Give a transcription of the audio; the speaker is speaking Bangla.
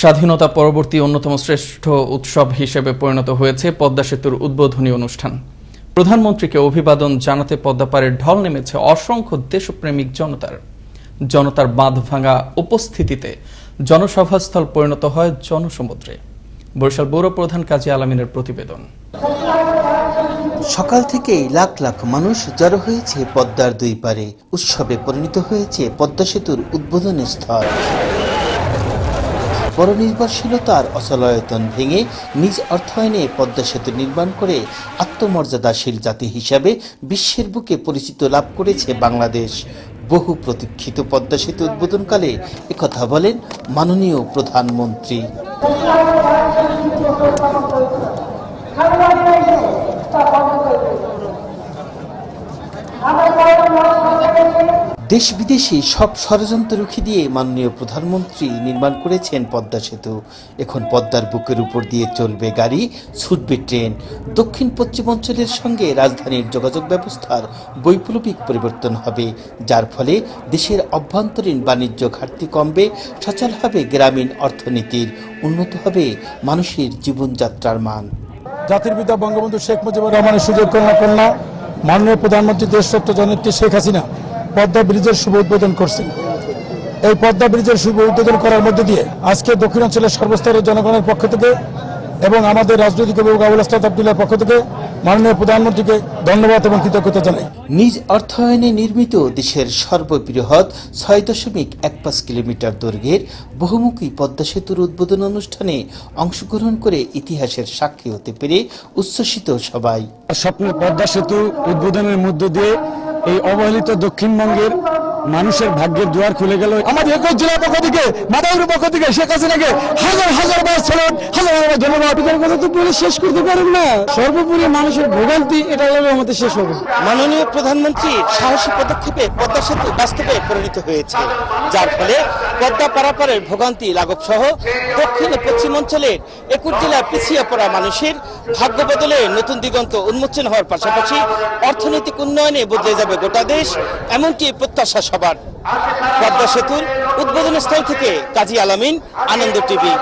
স্বাধীনতা পরবর্তী অন্যতম শ্রেষ্ঠ উৎসব হিসেবে পরিণত হয়েছে পদ্মা সেতুর উদ্বোধনী অনুষ্ঠান। প্রধানমন্ত্রীকে অভিবাদন জানাতে পদ্মাপাড়ের ঢল নেমেছে অসংখ্য দেশপ্রেমিক জনতার। জনতার বাঁধ ভাঙা উপস্থিতিতে জনসভাস্থল পরিণত হয় জনসমুদ্রে। বরিশাল পৌর প্রধান কাজী আলামিনের প্রতিবেদন। সকাল থেকেই লাখ লাখ মানুষ জড়ো হয়েছে পদ্মার দুই পারে উৎসবে পরিণত হয়েছে পদ্মা সেতুর উদ্বোধনী স্থল। বড় নির্ভরশীলতার অচলায়তন ভেঙে নিজ অর্থায়নে পদ্মা সেতু নির্মাণ করে আত্মমর্যাদাশীল জাতি হিসাবে বিশ্বের বুকে পরিচিত লাভ করেছে বাংলাদেশ। বহু প্রতীক্ষিত পদ্মা সেতু উদ্বোধনকালে একথা বলেন মাননীয় প্রধানমন্ত্রী। দেশ বিদেশে সব ষড়যন্ত্র রুখে দিয়ে মাননীয় প্রধানমন্ত্রী নির্মাণ করেছেন পদ্মা সেতু। এখন পদ্মার বুকের উপর দিয়ে চলবে গাড়ি, ছুটবে ট্রেন। দক্ষিণ পশ্চিমাঞ্চলের সঙ্গে রাজধানীর যোগাযোগ ব্যবস্থার বৈপ্লবিক পরিবর্তন হবে, যার ফলে দেশের অভ্যন্তরীণ বাণিজ্য ঘাটতি কমবে, সচল হবে গ্রামীণ অর্থনীতির, উন্নত হবে মানুষের জীবনযাত্রার মান। জাতির পিতা বঙ্গবন্ধু শেখ মুজিবুর রহমানের সুযোগ কন্যা কন্যা মাননীয় প্রধানমন্ত্রী দেশরত্ন জননেত্রী শেখ হাসিনা পদ্মা ব্রিজের শুভ উদ্বোধন করছেন। এই পদ্মা ব্রিজের শুভ উদ্বোধন করার মধ্যে দিয়ে আজকে দক্ষিণাঞ্চলের সর্বস্তরের জনগণের পক্ষ থেকে এবং আমাদের রাজনৈতিক অভিভাবক আবুল আস্তাদ আবদুল্লার পক্ষ থেকে মাননীয় প্রধানমন্ত্রীকে ধন্যবাদ এবং কৃতজ্ঞতা জানাই। নিজ অর্থায়নে নির্মিত দেশের সর্ববৃহৎ ছয় দশমিক এক পাঁচ কিলোমিটার দৈর্ঘ্যের বহুমুখী পদ্মা সেতুর উদ্বোধন অনুষ্ঠানে অংশগ্রহণ করে ইতিহাসের সাক্ষী হতে পেরে উচ্ছ্বসিত সবাই। স্বপ্নের পদ্মা সেতু উদ্বোধনের মধ্য দিয়ে এই অবহেলিত দক্ষিণবঙ্গের মানুষের ভাগ্যের দুয়ার খুলে গেল। আমাদের একুশ জেলার পক্ষ থেকে মাদাউরের পক্ষ থেকে শেখ হাসিনাকে হাজার হাজার বার ছেলেন হাজার হাজার ধন্যবাদ। কথা তো বলে শেষ করতে পারেন না। সর্বোপরি মানুষের ভোগান্তি, এটা হলে আমাদের শেষ হবে। মাননীয় প্রধানমন্ত্রী সাহসী পদক্ষেপে পদ্মা সেতু বাস্তবে পরিণত হয়েছে। যার ফলে পদ্মা পারাপারের ভোগান্তি লাঘব সহ দক্ষিণ ও পশ্চিম অঞ্চলের একুশ জেলার পিছিয়ে পড়া মানুষের ভাগ্য বদলে নতুন দিগন্ত উন্মোচন হওয়ার পাশাপাশি অর্থনৈতিক উন্নয়নে বদলে যাবে গোটা দেশ, এমনটি প্রত্যাশা সবার পদ্মা সেতুর উদ্বোধন স্থল থেকে কাজী আলামিন আনন্দ টিভি।